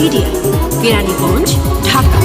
Media Keraniganj Dhaka.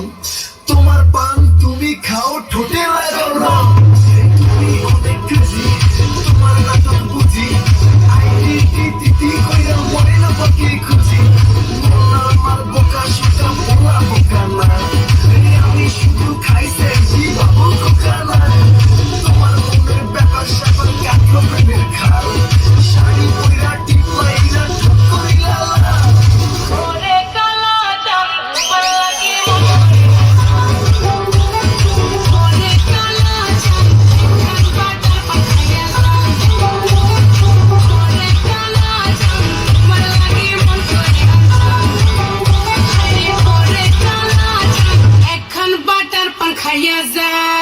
う。Yes, sir.